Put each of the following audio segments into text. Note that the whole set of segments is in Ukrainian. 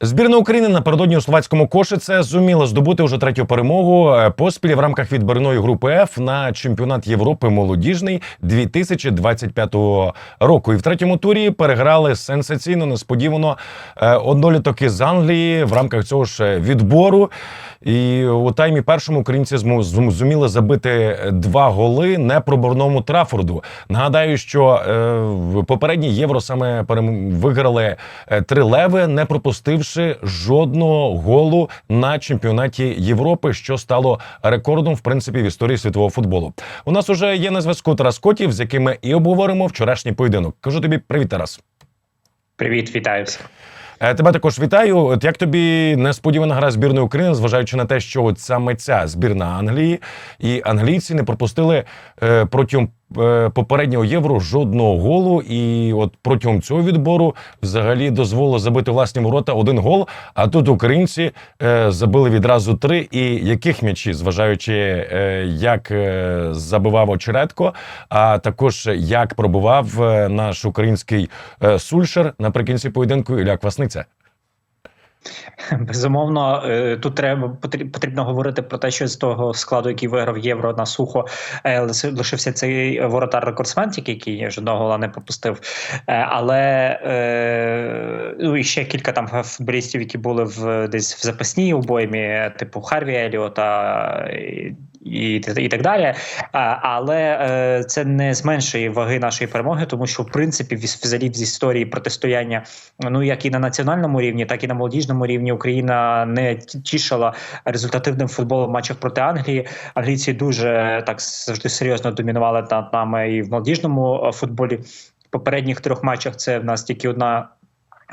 Збірна України напередодні у словацькому Кошице зуміла здобути вже третю перемогу е, поспіль в рамках відбірної групи Ф на чемпіонат Європи молодіжний 2025 року. І в третьому турі переграли сенсаційно несподівано е, одноліток із Англії в рамках цього ж е, відбору. І у таймі першому українці зуміли забити два голи непроборному Трафорду. Нагадаю, що попередній євро саме виграли три леви, не пропустивши жодного голу на чемпіонаті Європи, що стало рекордом в принципі в історії світового футболу. У нас уже є на зв'язку Тарас Котів, з яким ми і обговоримо вчорашній поєдинок. Кажу тобі привіт, Тарас. Привіт, вітаю. Е, Тебе також вітаю. От як тобі несподівана гра збірної України, зважаючи на те, що от саме ця збірна Англії і англійці не пропустили е, протягом попереднього євро жодного голу. І от протягом цього відбору взагалі дозволило забити власні ворота один гол. А тут українці е, забили відразу три. І яких м'ячі, зважаючи, е, як е, забивав очередко, а також як пробував е, наш український е, сульшер наприкінці поєдинку Ілля Квасниця. Безумовно, е, тут треба потрібно говорити про те, що з того складу, який виграв євро на сухо, е, лишився цей воротар рекордсмен, який жодного гола не пропустив. Е, Але ну і ще кілька там футболістів, які були в десь в запасній обоймі, типу Харві Еліота. І, і, так далі, але е, це не зменшує ваги нашої перемоги, тому що в принципі взагалі з історії протистояння, ну як і на національному рівні, так і на молодіжному рівні Україна не ті- тішила результативним футболом в матчах проти Англії. Англійці дуже так завжди серйозно домінували над нами і в молодіжному е, футболі. Попередніх трьох матчах це в нас тільки одна.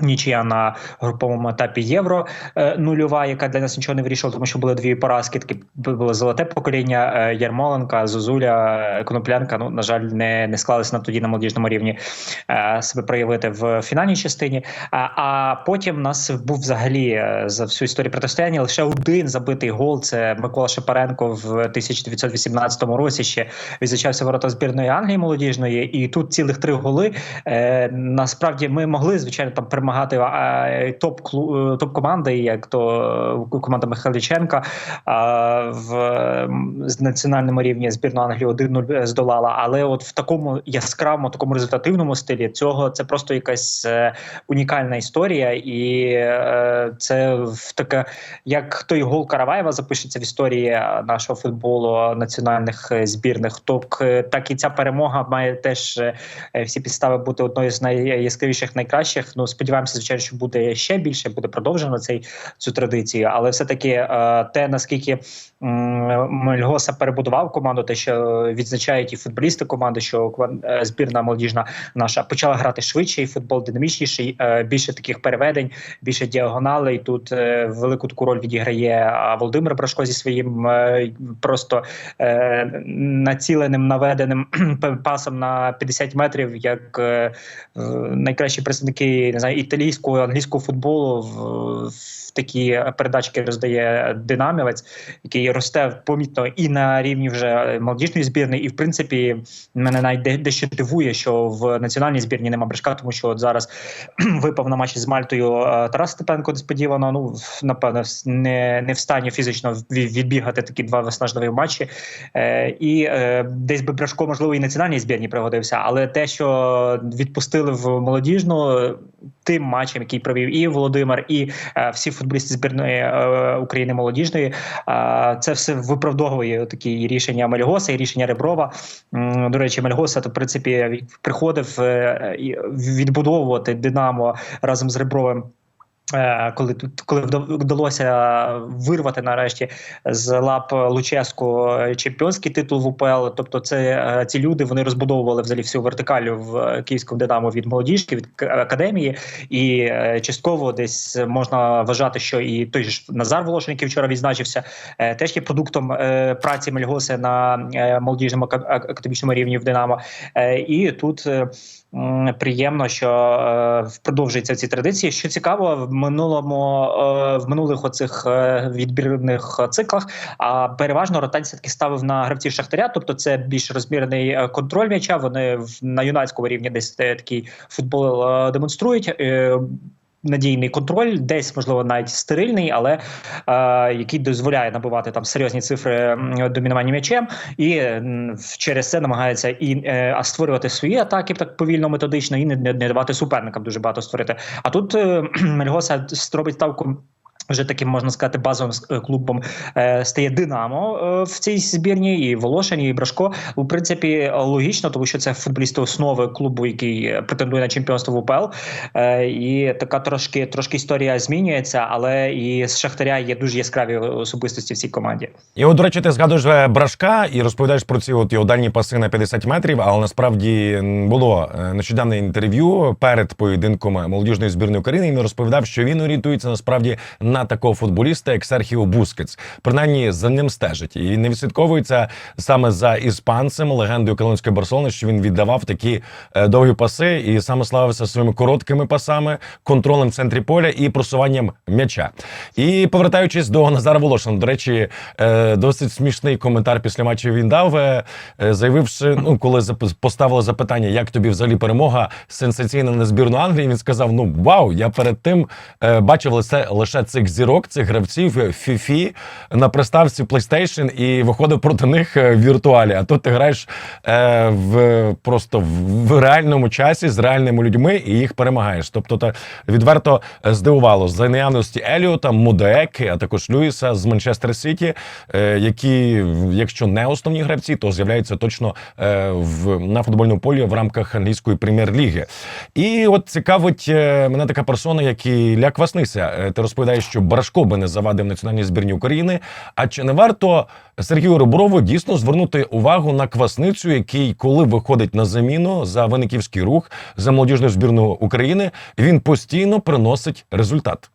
Нічия на груповому етапі євро е, нульова, яка для нас нічого не вирішила, тому що були дві поразки. Таке було золоте покоління е, Ярмоленка, Зозуля, е, Коноплянка. Ну на жаль, не, не склалися на тоді на молодіжному рівні себе проявити в фінальній частині. А, а потім нас був взагалі за всю історію протистояння лише один забитий гол. Це Микола Шапаренко в 1918 році. Ще відзначався ворота збірної Англії молодіжної, і тут цілих три голи. Насправді ми могли звичайно там перемагати е, топ топ команди, як то е, команда Михайліченка в з національному рівні збірну Англії 1-0 здолала. Але от в такому яскравому, такому результативному стилі цього це просто якась е, унікальна історія, і е, це в таке, як той гол Караваєва запишеться в історії е, нашого футболу національних е, збірних. Так, е, так і ця перемога має теж е, всі підстави бути одною з найяскравіших, найкращих. Ну сподіваємося, звичайно, що буде ще більше, буде продовжено цей цю традицію. Але все таки е, те наскільки Мельгоса перебудував команду, те, що відзначають і футболісти команди, що е, збірна молодіжна наша почала грати швидше, і футбол динамічніший, е, більше таких переведень, більше діагоналей. Тут е, велику таку роль відіграє Володимир Брашко зі своїм е, просто е, націленим наведеним пасом на 50 метрів, як е, е, найкращі представники не знаю, італійського англійського футболу в, в такі передачки роздає динамівець, який росте помітно і на рівні вже молодіжної збірної, і в принципі мене навіть дещо дивує, що в національній збірні нема брашка, тому що от зараз випав на матчі з Мальтою е, Тарас Степенко несподівано. Ну напевно, не, не в стані фізично відбігати такі два виснажливі матчі. Е, і е, десь би Брашко, можливо, і національній збірні пригодився, але те, що відпустили в молодіжну тим матчем, який провів і Володимир, і е, всі футболісти збірної е, України молодіжної, е, це все виправдовує такі рішення Мельгоса і рішення Реброва. До речі, Мельгоса то в принципі приходив е, відбудовувати Динамо разом з Ребровим. Е, Коли тут коли вда- вдалося вирвати нарешті з лап Луческу чемпіонський титул в УПЛ, тобто це е, ці люди вони розбудовували взагалі всю вертикалю в е, київському динамо від молодіжки, від академії, і е, частково десь можна вважати, що і той ж Назар Волошин, який вчора відзначився, е, теж є продуктом е, праці Мельгоси на е, молодіжному ака- академічному рівні в Динамо. Е, І тут е, приємно, що е, продовжуються ці традиції. Що цікаво, в минулому е, в минулих оцих е, відбірних циклах. А переважно ротація таки ставив на гравців Шахтаря. Тобто, це більш розмірений контроль м'яча. Вони на юнацькому рівні десь такий футбол демонструють. Надійний контроль, десь можливо навіть стерильний, але е, який дозволяє набувати там серйозні цифри домінування м'ячем, і через це намагається і е, створювати свої атаки так повільно, методично, і не, не давати суперникам дуже багато створити. А тут е, Мельгоса робить ставку. Вже таким можна сказати базовим е, клубом е, стає Динамо е, в цій збірні, і Волошин, і Брашко. У принципі, логічно, тому що це футболісти основи клубу, який претендує на чемпіонство в УПЛ. І така трошки трошки історія змінюється, але і з Шахтаря є дуже яскраві особистості в цій команді. І от, до речі, ти згадуєш брашка і розповідаєш про ці от його дальні паси на 50 метрів. Але насправді було нещодавне інтерв'ю перед поєдинком молодіжної збірної України. і Він розповідав, що він орієнтується насправді на такого футболіста, як Серхіо Бускетс. Принаймні за ним стежить і не відслідковується саме за іспанцем, легендою Калонської Барселони, що він віддавав такі е, довгі паси і саме славився своїми короткими пасами, контролем в центрі поля і просуванням м'яча. І повертаючись до Назара Волошина, до речі, е, досить смішний коментар після матчу він дав, е, заявивши, ну коли поставили запитання, як тобі взагалі перемога сенсаційна на збірну Англії. Він сказав: Ну вау, я перед тим бачив лише, лише цих зірок, цих гравців е, фіфі на приставці PlayStation і виходив проти них е, в віртуалі. А тут ти граєш е, в просто в, реальному часі з реальними людьми і їх перемагаєш. Тобто, та відверто е, здивувало за наявності Еліота, Мудеки, а також Люїса з Манчестер Сіті, е, які, якщо не основні гравці, то з'являються точно е, в на футбольному полі в рамках англійської прем'єр-ліги. І от цікавить мене така персона, як Ілля Квасниця. Ти розповідаєш, що Брашко би не завадив національній збірні України. А чи не варто Сергію Реброву дійсно звернути увагу на квасницю, який, коли виходить на заміну за виниківський рух за молодіжну збірну України, він постійно приносить результат.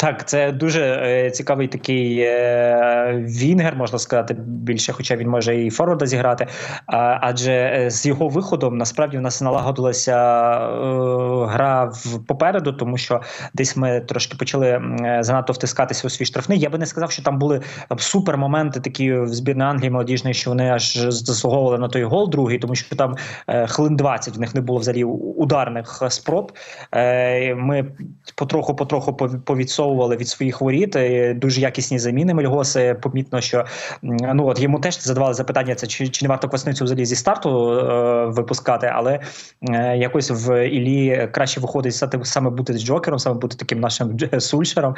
Так, це дуже е, цікавий такий е, вінгер, можна сказати, більше, хоча він може і форварда зіграти. А, адже е, з його виходом насправді в нас налагодилася е, гра в попереду, тому що десь ми трошки почали е, занадто втискатися у свій штрафний. Я би не сказав, що там були там, супер моменти такі в збірної Англії молодіжної, що вони аж заслуговували на той гол другий, тому що там е, хвилин 20 в них не було взагалі ударних е, спроб. Е, ми потроху-потроху пов- повідсовували від своїх воріт. Е, Дуже якісні заміни Мельгоси. Помітно, що ну от йому теж задавали запитання: це чи, чи не варто квасницю взагалі зі старту е, випускати, але е, якось в Іллі краще виходить сати- саме бути Джокером, саме бути таким нашим сульшером.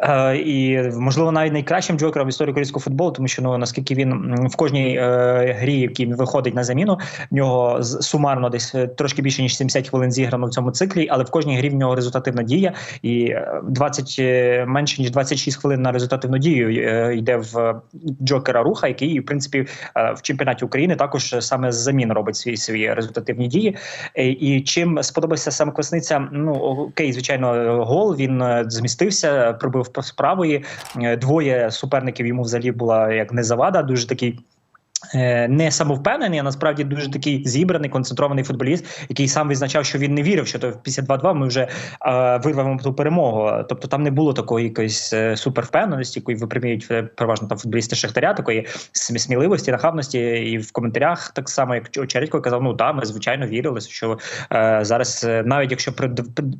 Е, і можливо навіть найкращим Джокером в історії українського футболу, тому що ну наскільки він в кожній е, грі, в якій він виходить на заміну, в нього сумарно десь е, трошки більше ніж 70 хвилин зіграно в цьому циклі, але в кожній грі в нього результативна дія, і е, 20 е, менше ніж 26 хвилин на результативну дію йде в Джокера Руха, який в принципі в чемпіонаті України також саме з замін робить свої свої результативні дії. І чим сподобався саме Квасниця, ну окей, звичайно, гол він е, змістився, пробив з правої. Е, Двоє суперників йому взагалі була як не завада, дуже такий. Е, Не самовпевнений, а насправді дуже такий зібраний, концентрований футболіст, який сам відзначав, що він не вірив, що то після 2-2 ми вже е, вирвемо ту перемогу. Тобто там не було такої якоїсь е, супервпевненості, якої випрямують е, переважно там футболісти Шахтаря, такої сміливості, нахабності. І в коментарях так само, як Очередько казав, ну так, ми звичайно вірили, що е, зараз, навіть якщо при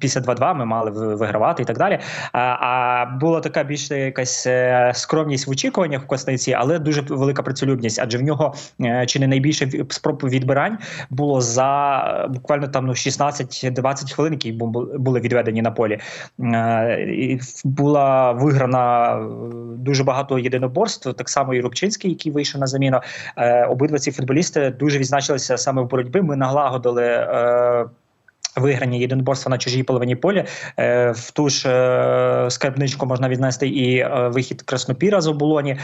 після 2-2 ми мали вигравати і так далі. А, а була така більш якась скромність в очікуваннях в Косниці, але дуже велика працелюбність, адже в нього е, чи не найбільше спроб відбирань було за буквально там ну 16-20 хвилин, які бу- були відведені на полі. Е, Була виграна е, дуже багато єдиноборств. Так само і Рубчинський, який вийшов на заміну. Обидва ці футболісти дуже відзначилися саме в боротьбі. Ми налагодили. Виграні єдиноборства на чужій половині поля. Е, в ту ж е, скарбничку можна віднести і е, вихід Краснопіра з оболоні.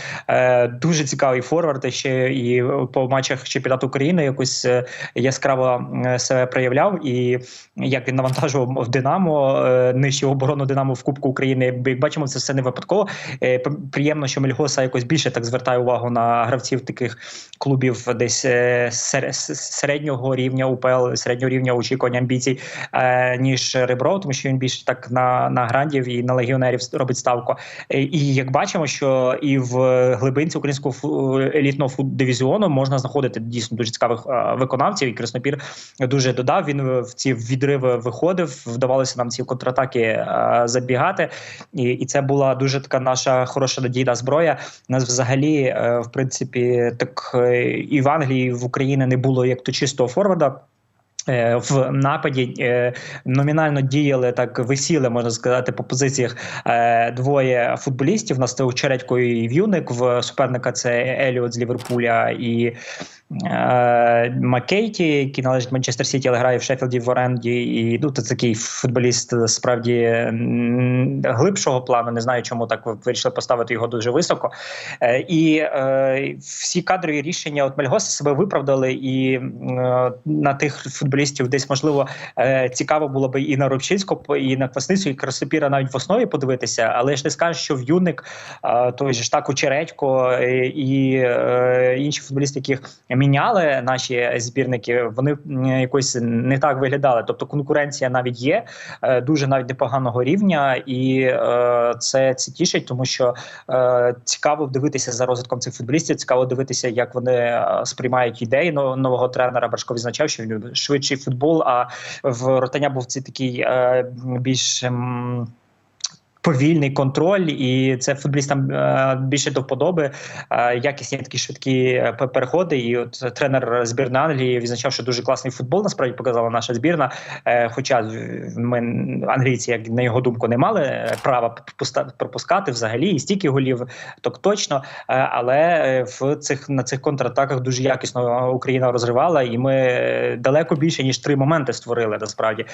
Дуже цікавий форвард. Ще і по матчах чемпіонату України якось яскраво себе проявляв. І як він навантажував в Динамо, е, оборону Динамо в Кубку України. Як бачимо, це все не випадково. Приємно, що Мельгоса якось більше так звертає увагу на гравців таких клубів, десь середнього рівня УПЛ, середнього рівня очікувань амбіцій. Е, ніж Ребров, тому що він більше так на, на грандів і на легіонерів робить ставку. Е, І як бачимо, що і в глибинці українського елітного дивізіону можна знаходити дійсно дуже цікавих е, виконавців. І Краснопір дуже додав. Він в ці відриви виходив, вдавалося нам ці контратаки забігати. І, і це була дуже така наша хороша надійна зброя. Нас взагалі, в принципі, так і в Англії, і в Україні не було як то чистого форварда. Е, В нападі е, номінально діяли так, висіли, можна сказати, по позиціях е, двоє футболістів. У нас це Чередько і В'юник. В суперника це Еліот з Ліверпуля і Маккейті, який належить Манчестер Сіті, але грає в Шеффілді в оренді. І ну, це такий футболіст справді глибшого плану. Не знаю, чому так вирішили поставити його дуже високо. І всі кадрові рішення от Мельгоса себе виправдали, і на тих футболістів десь можливо е, цікаво було би і на Рубчинського, і на Квасницю, і Красопіра навіть в основі подивитися, але ж не скажеш, що В'юник, е, той же ж так Чередько е, і інші футболісти, яких міняли наші збірники, вони якось не так виглядали. Тобто конкуренція навіть є дуже навіть непоганого рівня, і це, це тішить, тому що цікаво дивитися за розвитком цих футболістів. Цікаво дивитися, як вони сприймають ідеї но- нового тренера. Башко відзначав, що він любить швидший футбол. А в Ротаня був цей такий е, більш. Повільний контроль, і це футболістам е, більше до вподоби. Е, якісні такі швидкі е, переходи. І от тренер збірної Англії відзначав, що дуже класний футбол насправді показала наша збірна. Хоча ми англійці, як на його думку, не мали права пропускати взагалі і стільки голів, так точно. Але в цих на цих контратаках дуже якісно Україна розривала, і ми далеко більше ніж три моменти створили. Насправді,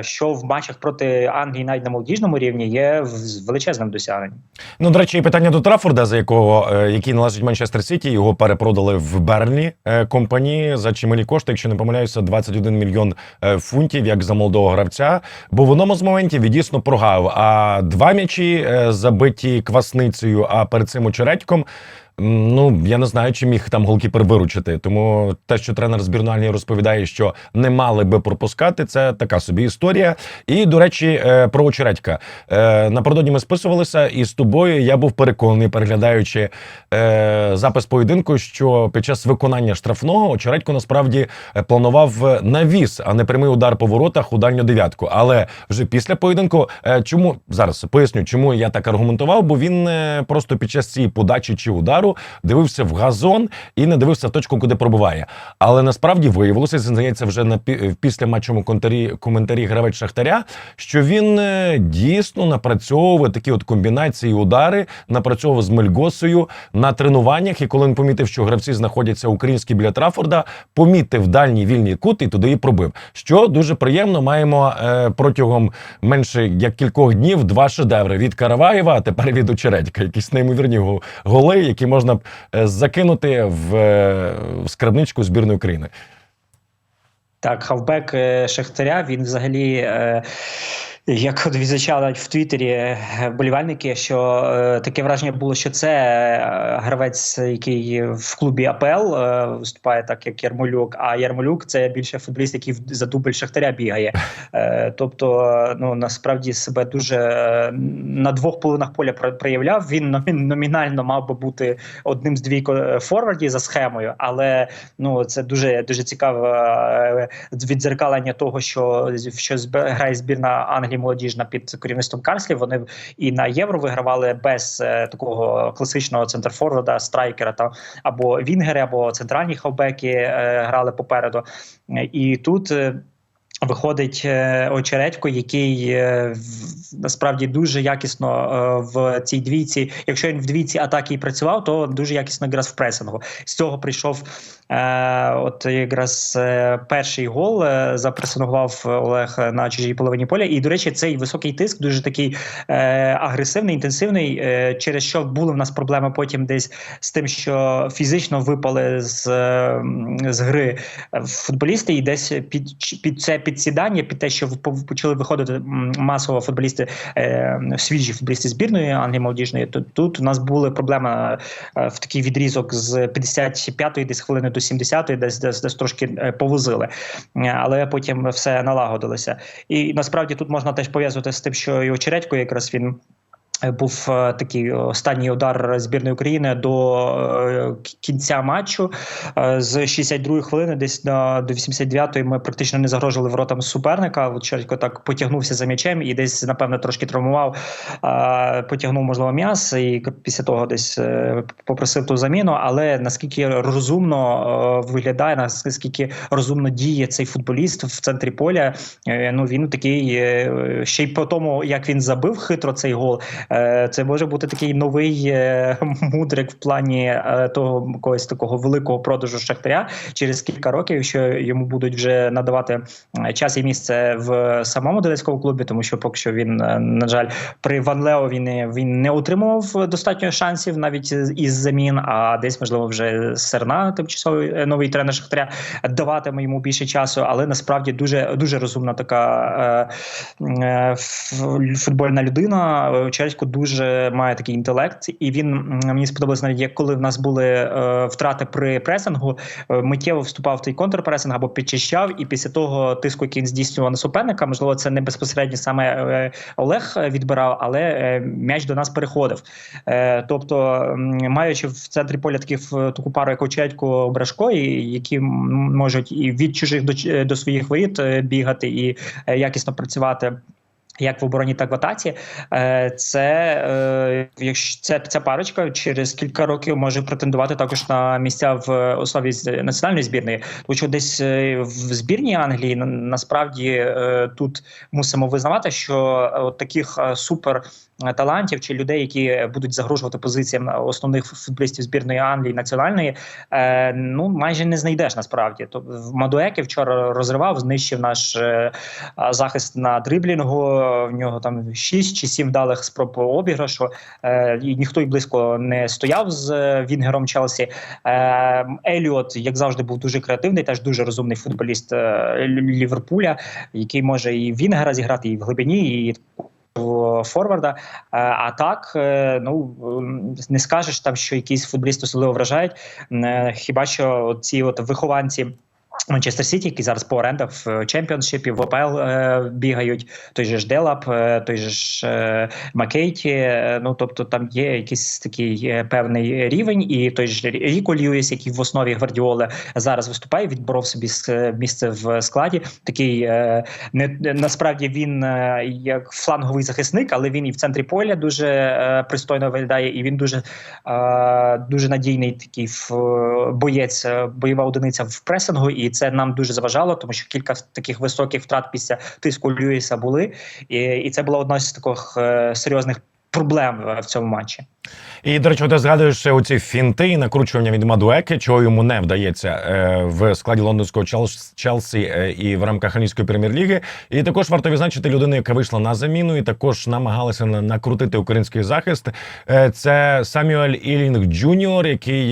що в матчах проти Англії навіть на молодіжному рівні є величезним досягненням. Ну, до речі, питання до Траффорда, за якого е, який належить Манчестер Сіті, його перепродали в Берлі е, компанії за чималі кошти, якщо не помиляюся, 21 мільйон е, фунтів, як за молодого гравця. Бо в одному з моментів він дійсно прогав. А два м'ячі забиті квасницею, а перед цим очередьком. Ну, я не знаю, чи міг там голкіпер виручити. Тому те, що тренер збірної розповідає, що не мали би пропускати, це така собі історія. І, до речі, е, про очередька. Е, Напередодні ми списувалися, і з тобою я був переконаний, переглядаючи е, запис поєдинку, що під час виконання штрафного очередько насправді планував навіс, а не прямий удар по воротах у дальню дев'ятку. Але вже після поєдинку, чому зараз поясню, чому я так аргументував, бо він просто під час цієї подачі чи удару дивився в газон і не дивився точку, куди пробиває. Але насправді виявилося, це здається, вже на пі- в післяматчому коментарі, коментарі гравець Шахтаря, що він е, дійсно напрацьовує такі от комбінації удари, напрацьовував з Мельгосою на тренуваннях. І коли він помітив, що гравці знаходяться українські біля Трафорда, помітив дальній вільний кут і туди і пробив. Що дуже приємно, маємо е, протягом менше як кількох днів два шедеври від Караваєва, а тепер від Очередька. Якісь неймовірні голи, які можна б е, закинути в, е, в скарбничку збірної України. Так, хавбек Шехтаря Шахтаря він взагалі. Е, як от відзначали в Твіттері е, вболівальники, що е, таке враження було, що це е, гравець, який в клубі АПЛ е, виступає так, як Ярмолюк, а Ярмолюк це більше футболіст, який за дубль Шахтаря бігає. Е, тобто, ну насправді себе дуже е, на двох половинах поля про- проявляв. Він номінально мав би бути одним з двійко форвардів за схемою, але ну це дуже дуже цікаве віддзеркалення того, що що грає збірна Англії молодіжна під керівництвом Карслі. Вони і на євро вигравали без е, такого класичного центрфорварда, страйкера та або вінгери, або центральні хавбеки е, грали попереду. І тут. е, Виходить е, очередько, який е, насправді дуже якісно в цій двійці. Якщо він в двійці атаки і працював, то дуже якісно якраз в пресингу. З цього прийшов от якраз е, перший гол. Е, запресингував Олег на чужій половині поля. І до речі, цей високий тиск дуже такий е, агресивний, інтенсивний. Е, через що були в нас проблеми потім десь з тим, що фізично випали з, е, з гри футболісти, і десь під, під це підсідання, під те, що почали виходити масово футболісти, е, свіжі футболісти збірної Англії молодіжної. То тут у нас були проблеми е, в такий відрізок з 55-ї десь хвилини до до 70-ї, десь десь, десь трошки е, повозили, Е, але потім все налагодилося. І насправді тут можна теж пов'язувати з тим, що і очередько якраз він. Е, Був е, такий останній удар збірної України до е, кінця матчу. Е, З 62-ї хвилини, десь до 89-ї, ми практично не загрожували воротам суперника. От так потягнувся за м'ячем і десь, напевно, трошки травмував, е, потягнув, можливо, м'яс, і після того десь е, попросив ту заміну. Але наскільки розумно е, виглядає, наскільки розумно діє цей футболіст в центрі поля, е, ну він такий е, ще й по тому, як він забив хитро цей гол. Е, Це може бути такий новий е, мудрик в плані е, того якогось такого великого продажу шахтаря через кілька років, що йому будуть вже надавати час і місце в самому Донецькому клубі, тому що поки що він, на жаль, при Ван Лео він, він не отримував достатньо шансів навіть із замін. А десь можливо вже Серна, тимчасовий новий тренер Шахтаря, даватиме йому більше часу, але насправді дуже дуже розумна така футбольна людина. Е, Чередько дуже має такий інтелект, і він мені сподобалось навіть як коли в нас були е, втрати при пресингу, е, миттєво вступав в той контрпресинг або підчищав, і після того тиску, який він здійснював на суперника, можливо, це не безпосередньо саме е, Олег е, відбирав, але е, м'яч до нас переходив. Е, Тобто, маючи в центрі поля такі в- таку пару, як Очетько Брашко, і які можуть і від чужих до, до своїх воріт бігати і якісно працювати. Як в обороні, так в атаці, Е, це е, якщо це ця парочка через кілька років може претендувати також на місця в основі національної збірної. Тому що десь е, в збірній Англії насправді тут мусимо визнавати, що от таких супер талантів чи людей, які будуть загрожувати позиціям основних футболістів збірної Англії національної, ну майже не знайдеш насправді. То в Мадуеки вчора розривав, знищив наш захист на дриблінгу. В нього там 6 чи 7 вдалих спроб обіграшу. Е, і ніхто й близько не стояв з е, Вінгером Челсі. Е, Еліот, як завжди, був дуже креативний, теж дуже розумний футболіст Ліверпуля, який може і Вінгера зіграти, і в глибині, і Форварда. А так, ну не скажеш там, що якісь футболісти особливо вражають. Хіба що ці от вихованці. Манчестер Сіті, які зараз по орендах в чемпіоншипі, в ОПЛ е, бігають, той же ж Делап, е, той же ж е, Макейті. е, Ну тобто там є якийсь такий е, певний рівень, і той ж Ріко Льюіс, який в основі Гвардіоли зараз виступає, відборов собі місце в складі. Такий е, не насправді він як фланговий захисник, але він і в центрі поля дуже пристойно виглядає, і він дуже, дуже надійний такий боєць, бойова одиниця в пресингу, і це нам дуже заважало, тому що кілька таких високих втрат після тиску Льюіса були, і, і це була одна з таких е, серйозних проблем в цьому матчі. І, до речі, ти згадуєш оці фінти і накручування від Мадуеки, чого йому не вдається е, в складі лондонського Челсі е, і в рамках англійської прем'єр-ліги. І також варто відзначити людину, яка вийшла на заміну, і також намагалася накрутити український захист. Е, це Самюель Ілінг Джуніор, який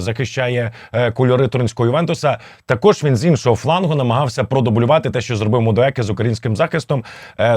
захищає кольори Туринського Ювентуса. Також він з іншого флангу намагався продублювати те, що зробив Мадуеки з українським захистом.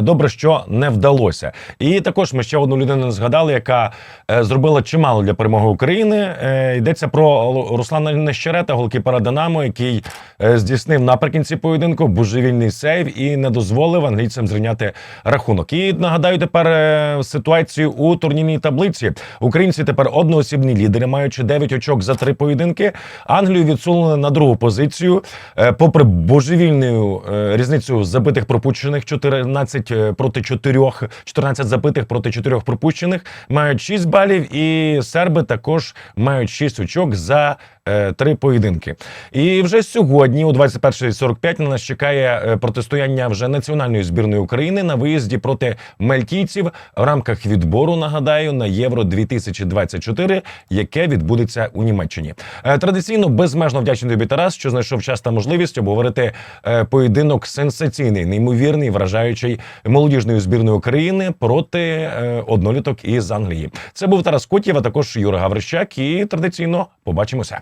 Добре, що не вдалося. І також ми ще одну людину згадали, яка е, зробила чимало для перемоги України. Е, йдеться про Руслана Нещерета, голкіпера Динамо, який е, здійснив наприкінці поєдинку божевільний сейв і не дозволив англійцям зрівняти рахунок. І нагадаю тепер е, ситуацію у турнірній таблиці. Українці тепер одноосібні лідери, маючи 9 очок за три поєдинки. Англію відсунули на другу позицію. Е, попри божевільну різницю забитих пропущених 14 е, проти 4, 14 забитих проти 4 пропущених, мають 6 балів, і серби також мають 6 очок за е, три поєдинки. І вже сьогодні, у 21.45, на нас чекає е, протистояння вже національної збірної України на виїзді проти мальтійців в рамках відбору. Нагадаю, на Євро 2024, яке відбудеться у Німеччині. Е, Традиційно безмежно вдячний тобі, Тарас, що знайшов час та можливість обговорити поєдинок сенсаційний, неймовірний, вражаючий молодіжної збірної України проти одноліток із Англії. Це був Тарас Котєв, також Юра Гаврищак. І традиційно побачимося.